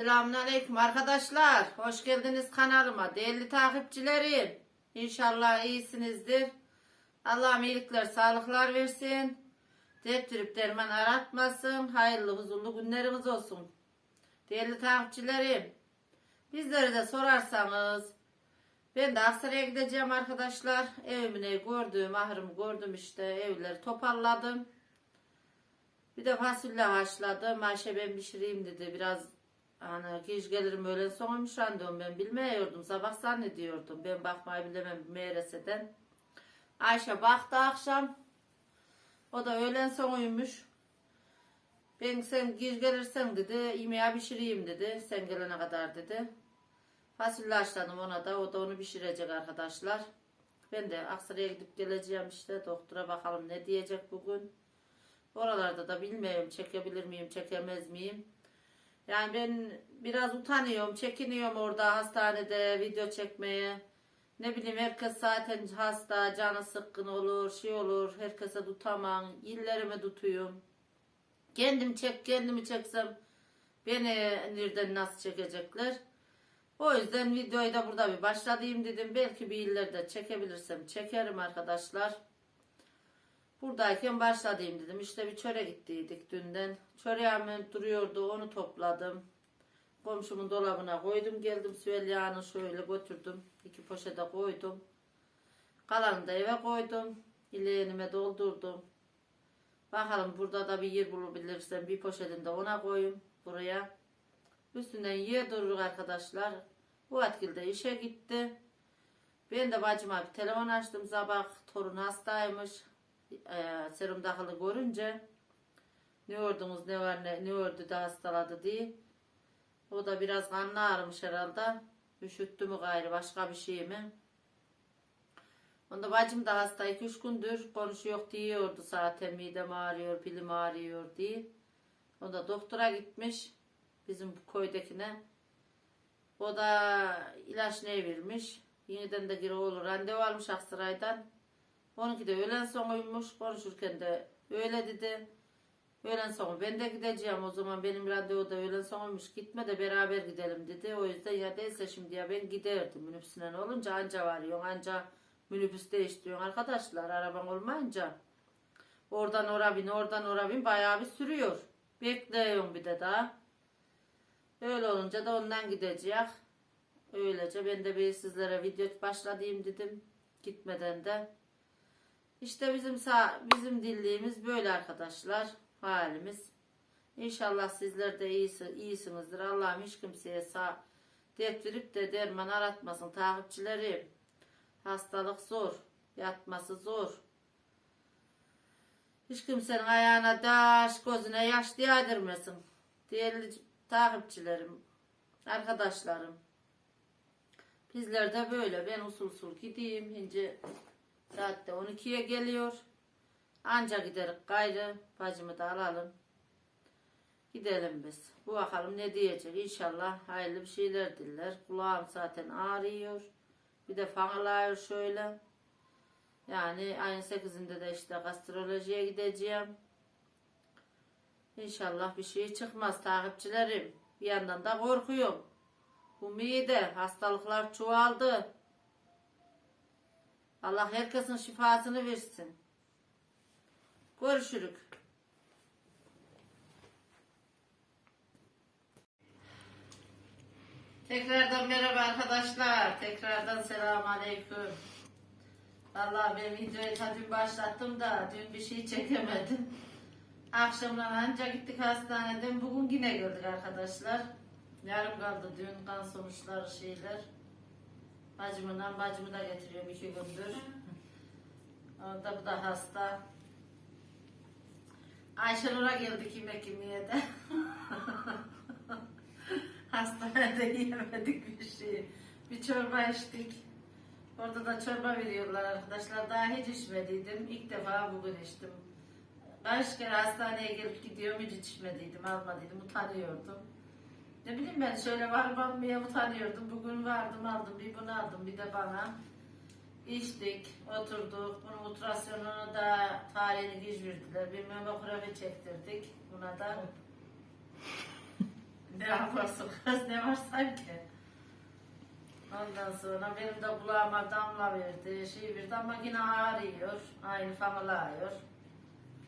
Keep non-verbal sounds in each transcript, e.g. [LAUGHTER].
Selamünaleyküm arkadaşlar. Hoş geldiniz kanalıma. Değerli takipçilerim. İnşallah iyisinizdir. Allah'ım iyilikler, sağlıklar versin. Deptirip derman aratmasın. Hayırlı, huzurlu günlerimiz olsun. Değerli takipçilerim. Bizleri de sorarsanız ben de Aksaray'a gideceğim arkadaşlar. Evimini gördüm, ahırımı gördüm işte. Evleri toparladım. Bir de fasulye haşladım. Ayşe ben pişireyim dedi. Biraz hani geç gelirim öğlen sonuymuş randevum ben bilmiyordum. Sabah zannediyordum. Ben bakmayı bilemem meğreseden. Ayşe baktı akşam. O da öğlen sonuymuş. Ben sen geç gelirsen dedi. Yemeğe pişireyim dedi. Sen gelene kadar dedi. Fasulye haşladım ona da. O da onu pişirecek arkadaşlar. Ben de Aksaray'a gidip geleceğim işte. Doktora bakalım ne diyecek bugün. Oralarda da bilmiyorum çekebilir miyim, çekemez miyim. Yani ben biraz utanıyorum, çekiniyorum orada hastanede video çekmeye. Ne bileyim herkes zaten hasta, canı sıkkın olur, şey olur. Herkese tutamam, illerimi tutuyorum. Kendim çek, kendimi çeksem beni nereden nasıl çekecekler? O yüzden videoyu da burada bir başladayım dedim. Belki bir illerde çekebilirsem çekerim arkadaşlar. Buradayken başladayım dedim. İşte bir çöre gittiydik dünden. Çöreğim duruyordu onu topladım. Komşumun dolabına koydum geldim. Süveyya'nı şöyle götürdüm. İki poşete koydum. Kalanını da eve koydum. İleğenime doldurdum. Bakalım burada da bir yer bulabilirsem bir poşetini de ona koyayım buraya. Üstünden yer durur arkadaşlar. Bu etkilde işe gitti. Ben de bacıma bir telefon açtım sabah. Torun hastaymış e, serum takılı görünce ne gördünüz ne var ne, ne ördü de hastaladı diye. O da biraz kanlı ağrımış herhalde. Üşüttü mü gayrı başka bir şey mi? Onda bacım da hasta 2-3 gündür konuşuyor diyordu zaten midem ağrıyor, pilim ağrıyor diye. O da doktora gitmiş bizim köydekine. O da ilaç ne vermiş. Yeniden de geri olur. Randevu almış Aksaray'dan. Onunki de öğlen sonuymuş. Konuşurken de öyle dedi. Öğlen sonu ben de gideceğim o zaman benim randevu da öğlen sonuymuş. Gitme de beraber gidelim dedi. O yüzden ya değilse şimdi ya ben giderdim minibüsünden olunca anca varıyorsun anca minibüs değiştiriyorsun arkadaşlar araban olmayınca. Oradan oraya bin oradan oraya bin bayağı bir sürüyor. Bekliyorum bir de daha. Öyle olunca da ondan gidecek. Öylece ben de bir sizlere video başladayım dedim. Gitmeden de. İşte bizim sağ, bizim dilliğimiz böyle arkadaşlar. Halimiz. İnşallah sizler de iyisi, iyisinizdir. Allah'ım hiç kimseye sağ dert verip de derman aratmasın. Takipçilerim. Hastalık zor. Yatması zor. Hiç kimsenin ayağına taş, gözüne yaş değdirmesin. Değerli takipçilerim, arkadaşlarım. Bizler de böyle. Ben usul usul gideyim. Ince saatte 12'ye geliyor. Anca giderik gayrı. Bacımı da alalım. Gidelim biz. Bu bakalım ne diyecek. İnşallah hayırlı bir şeyler diller. Kulağım zaten ağrıyor. Bir de fanalıyor şöyle. Yani ayın 8'inde de işte gastrolojiye gideceğim. İnşallah bir şey çıkmaz takipçilerim. Bir yandan da korkuyorum. Bu hastalıklar çoğaldı. Allah herkesin şifasını versin. Görüşürük. Tekrardan merhaba arkadaşlar. Tekrardan selamun aleyküm. Vallahi ben videoyu ta dün başlattım da dün bir şey çekemedim. Akşamdan anca gittik hastaneden. Bugün yine geldik arkadaşlar. Yarım kaldı dün kan sonuçları şeyler. Bacımından bacımı da getiriyorum iki gündür. O da bu da hasta. Ayşenur'a geldik yemek yemeye de. [LAUGHS] Hastanede yiyemedik bir şey. Bir çorba içtik. Orada da çorba veriyorlar arkadaşlar. Daha hiç içmediydim. İlk defa bugün içtim. Kaç kere hastaneye gelip gidiyorum hiç içmediydim, almadıydım, utanıyordum. Ne bileyim ben şöyle varmam diye utanıyordum. Bugün vardım aldım bir bunu aldım bir de bana. İçtik, oturduk. Bunun ultrasyonunu da tarihini geç verdiler. Bir memografi çektirdik buna da. [LAUGHS] Ne yaparsın kız ne var sanki? Ondan sonra benim de kulağıma damla verdi, şey verdi ama yine ağrıyor. Aynı famılıyor.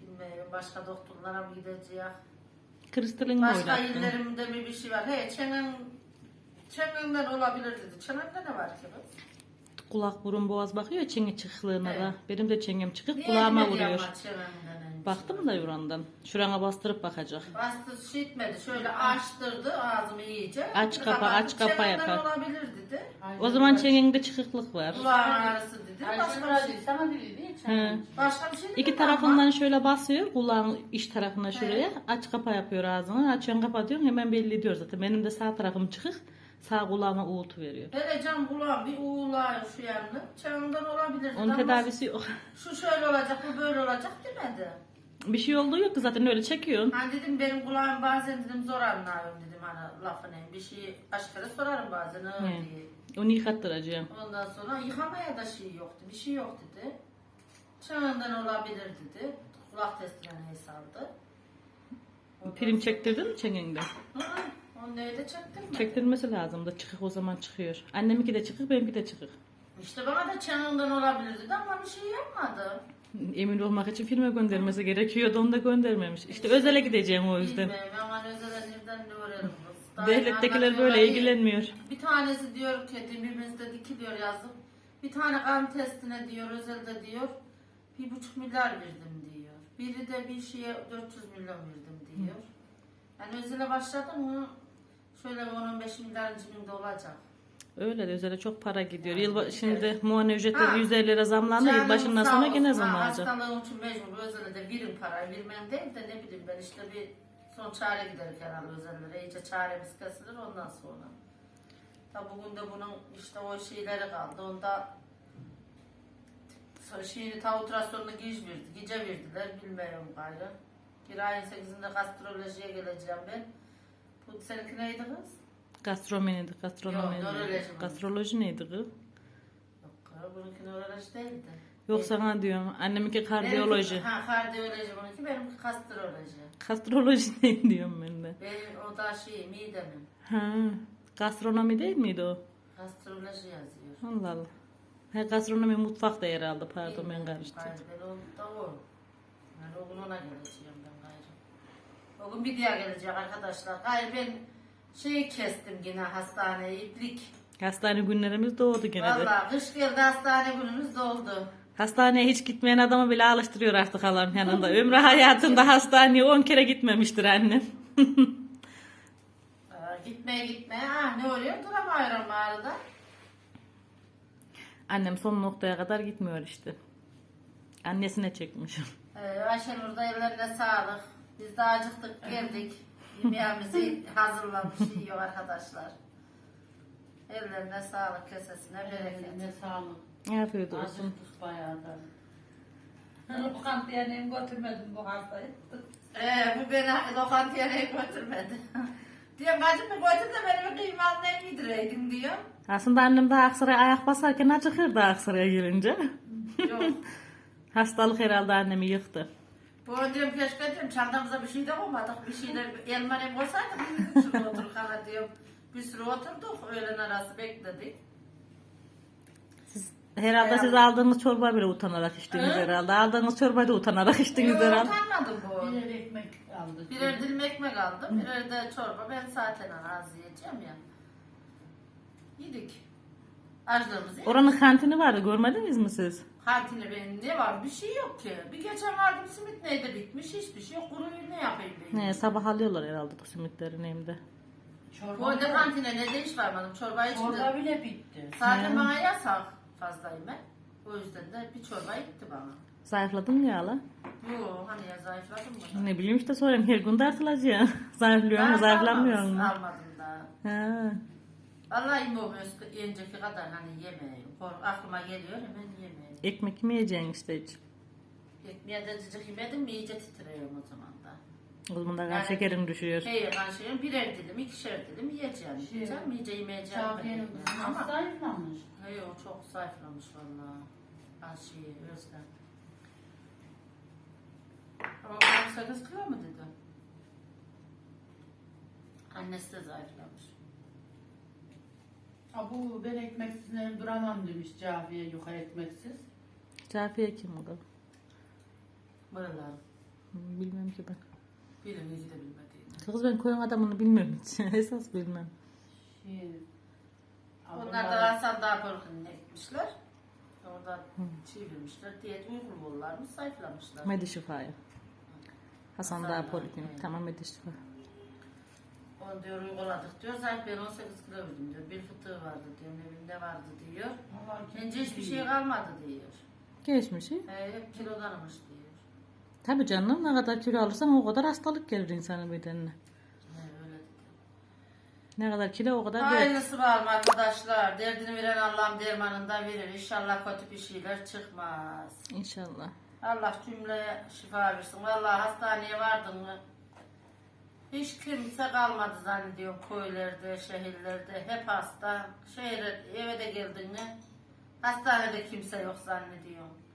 Bilmiyorum başka doktorlara mı gideceğiz? Kristalini Başka oynattın. illerimde mi bir şey var? He çenen, çenenden olabilir dedi. Çenende ne var ki kız? Kulak burun boğaz bakıyor çenge çıkıklığına da. Evet. Benim de çengem çıkık Niye kulağıma vuruyor. ama çenenden önce? Baktım da yurandan. Şurana bastırıp bakacak. Bastı şey etmedi. Şöyle açtırdı ağzımı iyice. Aç kapa, Kapattı. aç kapa Çenenden yapar. olabilir dedi. O zaman çengende çıkıklık var. Kulağın ağrısı dedi. Başka bir şey. Sana dedi Başka bir şey İki mi tarafından şöyle basıyor. Kulağın iç tarafına şuraya. Aç kapa yapıyor ağzını. Açıyorsun kapatıyorsun. Hemen belli ediyor zaten. Benim de sağ tarafım çıkık. Sağ kulağıma uğultu veriyor. Hele can kulağım bir uğulağıyor şu yanını. Çanından olabilir Onun ama tedavisi yok. Şu şöyle olacak, bu böyle olacak demedi. Bir şey olduğu yok ki zaten öyle çekiyorsun. Hani dedim benim kulağım bazen dedim zor anlıyorum dedim hani lafını. Bir şey kaç kere sorarım bazen öyle He. diye. Onu yıkattıracağım. Ondan sonra yıkamaya da şey yoktu, bir şey yok dedi. Çağından olabilir dedi. Kulak saldı. Ondan Prim çektirdin mi çengende? Onu neyle çektim mi? Çektirmesi lazım da çıkık o zaman çıkıyor. Anneminki de çıkık benimki de çıkık. İşte bana da çağından olabilir dedi ama bir şey yapmadı. Emin olmak için filme göndermesi gerekiyordu onu da göndermemiş. İşte özele gideceğim o yüzden. Bilmiyorum ama özel nereden ne öğrenim Devlettekiler böyle iyi. ilgilenmiyor. Bir tanesi diyor ki dibimizde dikiliyor yazıp. Bir tane kan testine diyor özelde diyor. Bir buçuk milyar verdim diyor. Biri de bir şeye 400 milyon verdim diyor. Yani özele başladım mı şöyle bir 10-15 milyar cebimde olacak. Öyle de özele çok para gidiyor. Yani Yıl gider. şimdi muayene ücretleri Ha. 150 lira zamlandı. Canım Yılbaşından sağ sonra olsun. yine Ha, zamlanacak. Hastalığım için mecbur özele de verin parayı vermem değil de ne bileyim ben işte bir son çare giderik herhalde özellere. İyice çaremiz kesilir ondan sonra. Tabi bugün de bunun işte o şeyleri kaldı. Onda şeyini ta ultrasyonunu giz verdi, gece verdiler bilmiyorum gayrı. Bir ayın 8'inde gastrolojiye geleceğim ben. Bu seninki neydi kız? Gastronomiydi, gastronomi. Yok, nöroloji? Gastroloji neydi kız? Yok, bununki nöroloji değildi. Yok sana diyorum. Anneminki kardiyoloji. Benimki- Ha kardiyoloji bununki, benimki gastroloji. Gastroloji [LAUGHS] ne diyorum ben de. Benim o da şey midemin. Ha, gastronomi değil miydi o? Gastroloji yazıyor. Allah Allah. Ha, gastronomi mutfak da yer aldı. Pardon ben karıştırdım. gayrı Ben o da o. Yani o gün ona geleceğim ben gayrı. O gün bir diğer gelecek arkadaşlar. Gayrı ben şeyi kestim yine hastaneye iplik. Hastane günlerimiz doğdu gene de. Valla kış geldi hastane günümüz doldu. Hastaneye hiç gitmeyen adamı bile alıştırıyor artık halam yanında. [LAUGHS] Ömrü hayatında hastaneye 10 kere gitmemiştir annem. [LAUGHS] Aa, gitmeye gitmeye ah ne oluyor duramıyorum arada. Annem son noktaya kadar gitmiyor işte. Annesine çekmiş. Ee, Ayşenur da ellerine sağlık. Biz de acıktık geldik. Yemeğimizi [LAUGHS] hazırlamış yiyor arkadaşlar. Ellerine sağlık kesesine bereket. Sağlık. Afiyet olsun. Acıktık bayağı da. Lokantaya götürmedim bu hastayı. Ee, bu beni lokantaya götürmedi. [LAUGHS] diyorum bir götür de benim kıymalı ne yedireydim diyor. Aslında annem daha Aksaray'a ayak basarken acıkırdı Aksaray'a gelince. Yok. [LAUGHS] Hastalık herhalde annemi yıktı. Bu diyorum keşke diyorum çantamıza bir şey de koymadık. Bir şeyler elma ne koysaydık bir sürü otur kala diyorum. Bir sürü oturduk öğlen arası bekledik. Herhalde siz aldığınız çorba bile utanarak içtiniz Hı? herhalde. Aldığınız çorbayı da utanarak içtiniz Yok herhalde. utanmadım bu. Birer ekmek aldık. Birer dilim ekmek aldım, birer de çorba. Ben zaten az yiyeceğim ya. Yedik. Açlığımızı yedik. Oranın kantini vardı görmediniz mi siz? Kantinde benim ne var? Bir şey yok ki. Bir geçen vardım simit neydi bitmiş. Hiçbir şey yok. Kuruyu ne yapayım ben? Ne sabah alıyorlar herhalde bu simitlerin hem de. Bu arada kantine ne de hiç varmadım. Çorba Çorba içtim. bile bitti. Zaten bana yasak fazla yemek. O yüzden de bir çorba gitti bana. Zayıfladın mı ya hala? Yo hani ya zayıfladım mı? Ne bileyim işte sorayım her gün tartılacağım. [LAUGHS] Zayıflıyor mu Ben zayıflamıyor mu? Almadım daha. Ha. Vallahi imam önceki kadar hani yemeğim. Aklıma geliyor hemen yemeğim. Ekmek mi yiyeceksin işte hiç? Ekmeğe de cıcık yemedim mi iyice titriyorum o zaman da. O zaman da kan Yani- şekerin düşüyor. Hey ben şeyim birer dilim, ikişer dilim yiyeceğim. Şey- Yiyeceğim, iyice yemeyeceğim. Şafiye'nin kızı Ama nasıl zayıflamış? hey, o çok zayıflamış valla. Asiye, Özlem. Ama 8 kilo mu dedi? Annesi de zayıflamış. Ha bu ben ekmeksiz duramam demiş Cafiye yukarı ekmeksiz. Cafiye kim o da? Buralar. Bilmem ki ben. Birimizi de bilmediğim. Kız ben koyun adamını bilmiyorum hiç. [LAUGHS] Esas bilmem. Şey, Onlar da Hasan Dağ Korku'na gitmişler. Orada çiğvirmişler. Diyet uygul bollarmış, zayıflamışlar. Medi şifayı. Hasan Dağ Poliklinik. Tamam Medi şifa. Onu diyor uyguladık diyor. Zayıf ben 18 kilo verdim diyor. Bir fıtığı vardı diyor. Evinde vardı diyor. Bence hiçbir şey kalmadı diyor. Geçmiş iyi. He, hep kilodanmış. Tabii canım ne kadar kilo alırsan o kadar hastalık gelir insanın bedenine. Ne kadar kilo o kadar dert. Hayırlısı var mı arkadaşlar? Derdini veren Allah'ım dermanında verir. İnşallah kötü bir şeyler çıkmaz. İnşallah. Allah cümleye şifa versin. Vallahi hastaneye vardın mı? Hiç kimse kalmadı zannediyorum köylerde, şehirlerde. Hep hasta. Şehre, eve de geldin mi? Hastanede kimse yok zannediyorum.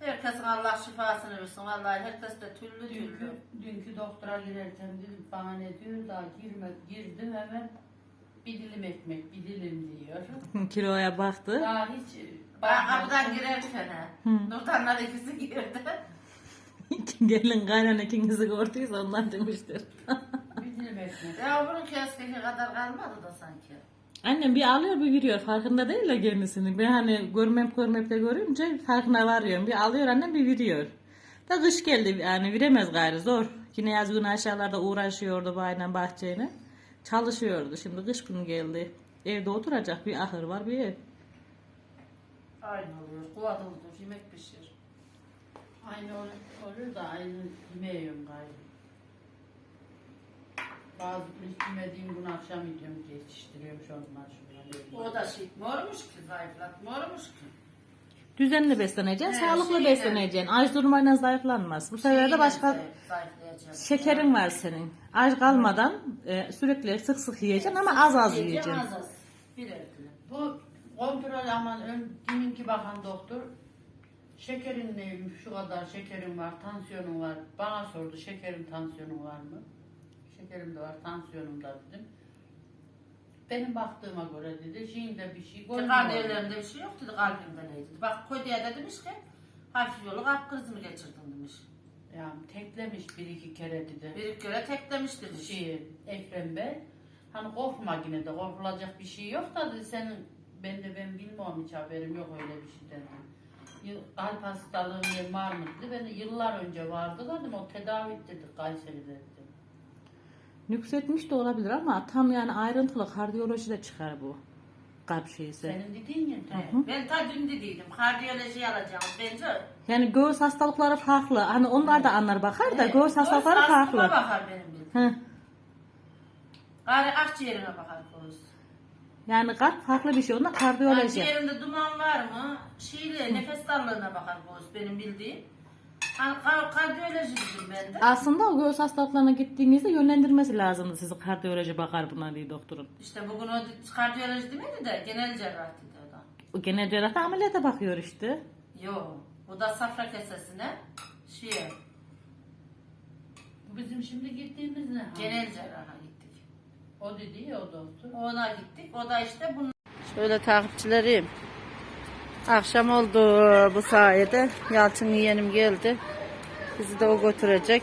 Herkesin Allah şifasını versin. Vallahi herkes de türlü türlü. Dünkü, dünkü doktora girerken dedim bana ne diyor da girme, girdim hemen bir dilim ekmek, bir dilim diyor. Kiloya baktı. Daha hiç Ben kapıdan girerken he. Hı. Nurdanlar ikisi girdi. [LAUGHS] Gelin kaynana ikinizi gördüyse ondan demiştir. bir dilim ekmek. Ya bunun keşke kadar kalmadı da sanki. Annem bir alıyor bir veriyor farkında değil de kendisini. Ben hani görmem de görünce farkına varıyorum. Bir alıyor annem bir veriyor. Da kış geldi yani veremez gayrı zor. Yine yaz günü aşağılarda uğraşıyordu bayla bahçeyle. Çalışıyordu. Şimdi kış günü geldi. Evde oturacak bir ahır var bir ev. Aynı oluyor. Kuva doldur, yemek pişir. Aynı olur, olur da aynı yemeğim gayrı. Bazı yemediğim gün akşam yiyorum diye yetiştiriyorum şu onlar şunlar. O da şey mormuş ki zayıflat, mormuş ki. Düzenli besleneceksin, He, sağlıklı şeyden- besleneceksin. Aç durmayla zayıflanmaz. Bu sefer de başka Şeyle şekerin var senin. Aç kalmadan e, sürekli sık sık yiyeceksin ama az az yiyeceksin. Az az. Birer dilim. Bu kontrol aman ön, deminki bakan doktor şekerin neymiş şu kadar şekerim var tansiyonum var bana sordu şekerim tansiyonum var mı şekerim de var tansiyonum da dedim benim baktığıma göre dedi şeyinde bir şey görmüyor. Kardiyerlerinde bir şey yok dedi, kalbimde ne dedi. Bak Kodiye de demiş ki, hafif yolu kalp krizi mi geçirdin demiş. yani teklemiş bir iki kere dedi Bir iki kere teklemiş dedi. şey Ekrem Bey hani korkma yine de korkulacak bir şey yok da dedi senin ben de ben bilmiyorum hiç haberim yok öyle bir şeyden. Yıl- Kalp hastalığın var mı dedi. Ben de yıllar önce vardı dedim o tedavi ettirdik Kayseri'de dedim. Yükseltmiş de olabilir ama tam yani ayrıntılı kardiyolojide çıkar bu. Kalp şeysi. Senin dediğin. He, Ben ta dün dediydim, kardiyoloji alacağım bence. Yani göğüs hastalıkları farklı. Hani onlar da anlar bakar da He, göğüs hastalıkları göğüs farklı. bakar benim bildiğim. Hı. Gari akciğerine bakar göğüs. Yani kalp farklı bir şey. Onlar kardiyoloji. Akciğerinde duman var mı? Şeyle nefes darlığına bakar göğüs benim bildiğim. Ben de. Aslında o göğüs hastalıklarına gittiğinizde yönlendirmesi lazımdı sizi kardiyoloji bakar buna diye doktorun. İşte bugün o kardiyoloji demedi de genel cerrah dedi o da. O genel cerrahta ameliyata bakıyor işte. Yok. O da safra kesesine şey Bu bizim şimdi gittiğimiz ne? genel cerraha gittik. O dedi ya o doktor. Ona gittik. O da işte bunun. Şöyle takipçilerim. Akşam oldu bu sayede. Yalçın yeğenim geldi. Bizi de o götürecek.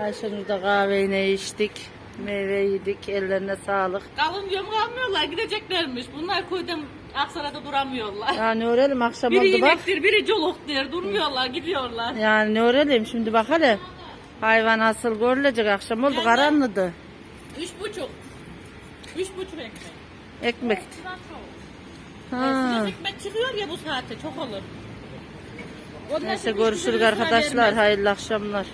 Ayşenur da kahveyi içtik. Meyve yedik. Ellerine sağlık. Kalın diyorum kalmıyorlar gideceklermiş. Bunlar köyden Aksaray'da duramıyorlar. Yani öğrenelim akşam Biri oldu bak. inektir, biri coluktur. Durmuyorlar, gidiyorlar. Yani ne öğrenelim şimdi bak hele. Hayvan asıl görülecek akşam oldu karanlıdı. Üç buçuk. Üç buçuk ekmek. Ekmek. Ha. Ekmek çıkıyor ya bu saate çok olur. Ondan Neyse görüşürüz arkadaşlar. vermez. Hayırlı akşamlar.